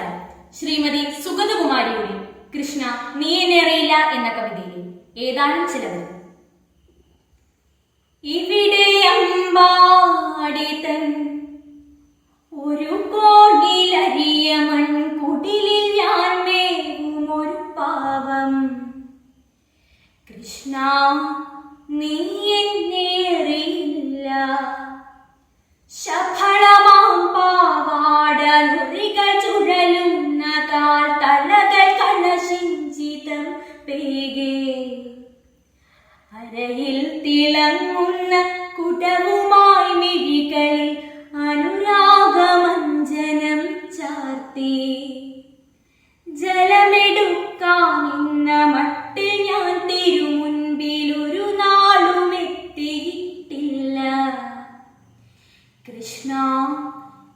നമസ്കാരം ശ്രീമതി സുഗതകുമാരിയുടെ കൃഷ്ണ നീ എന്നെ അറിയില്ല എന്ന കവിതയിലെ ഏതാനും ചിലത് ഇവിടെ അമ്പാടി തൻ ഒരു കോണിലരിയ മൺകുടിലിൽ ഞാൻ മേവും ഒരു പാവം. കൃഷ്ണ നീ എന്നെ അറിയില്ല. ശഫളമാം അരയിൽ തിളങ്ങുന്ന കുടവുമായി മിഴികളിൽ അനുരാഗമഞ്ജനം ചാർത്തി. ജലമെടുക്കാമെന്ന മട്ടിൽ ഞാൻ തിരുമുൻപിൽ ഒരു നാളും എത്തിയിട്ടില്ല. കൃഷ്ണ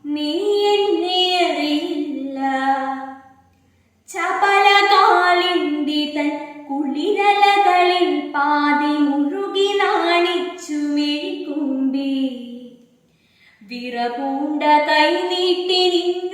നീ എന്നെ അറിയില്ല. ചപല കാളിന്തി തൻ കുളിരലകളിൽ പാതി കേട്ടിരിന്നു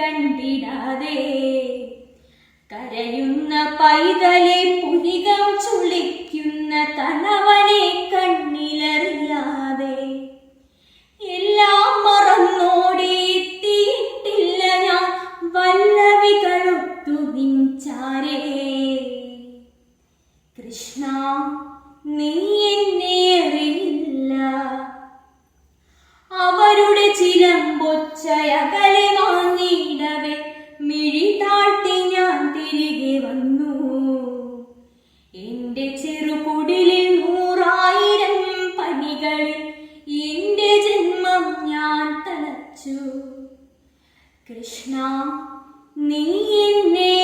കണ്ടിടാതെ. കരയുന്ന പൈതലെ പുനികം ചുളിക്കുന്ന കണവനെ കണ്ണിലറിയാതെ. എല്ലാം മറന്നോടെ തീട്ടില്ല ഞാൻ വല്ലവികളൊത്തു നിഞ്ചാരേ കൃഷ്ണ നീ എന്നെ എന്റെ കുടിലിൽ നൂറായിരം പനികളിൽ എന്റെ ജന്മം ഞാൻ തലച്ചു. കൃഷ്ണ നീ എന്നെ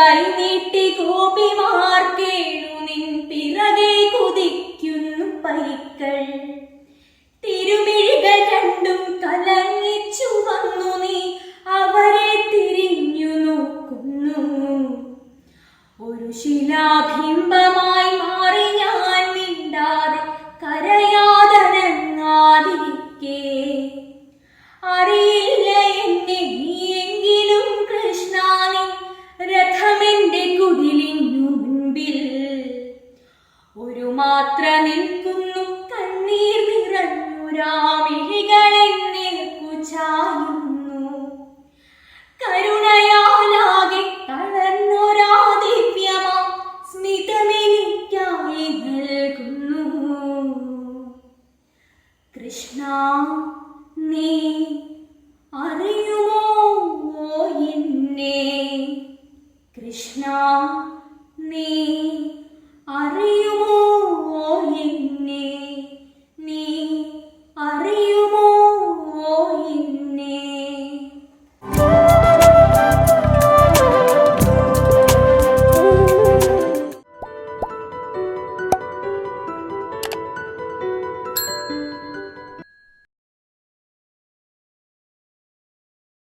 കൈനീട്ടി ഗോപിമാർ കേണു നിൻ പിറകെ കുതിക്കുന്നു പൈക്കൾ. തിരുമിഴികൾ രണ്ടും കലങ്ങിച്ചു വന്നു നീ അവരെ തിരിഞ്ഞു നോക്കുന്നു. ഒരു ശിലാഭിംബമായി മാറി ഞാൻ മിണ്ടാതെ കരയാതനങ്ങാതിരിക്കേ അറിയില്ല മാത്ര നിൽക്കുന്നു കണ്ണീർ നിറഞ്ഞു രാമിഴികളെന്നെ കുചായുന്നു. കരുണയാലാകെ തളർന്നൊരാ ദിവ്യമാ സ്മിതമെനിക്കായി നൽകുന്നു. കൃഷ്ണ നീ അറിയുമോ എന്നെ? കൃഷ്ണ നീ അറിയുമോ എന്നെ നീ അറിയുമോ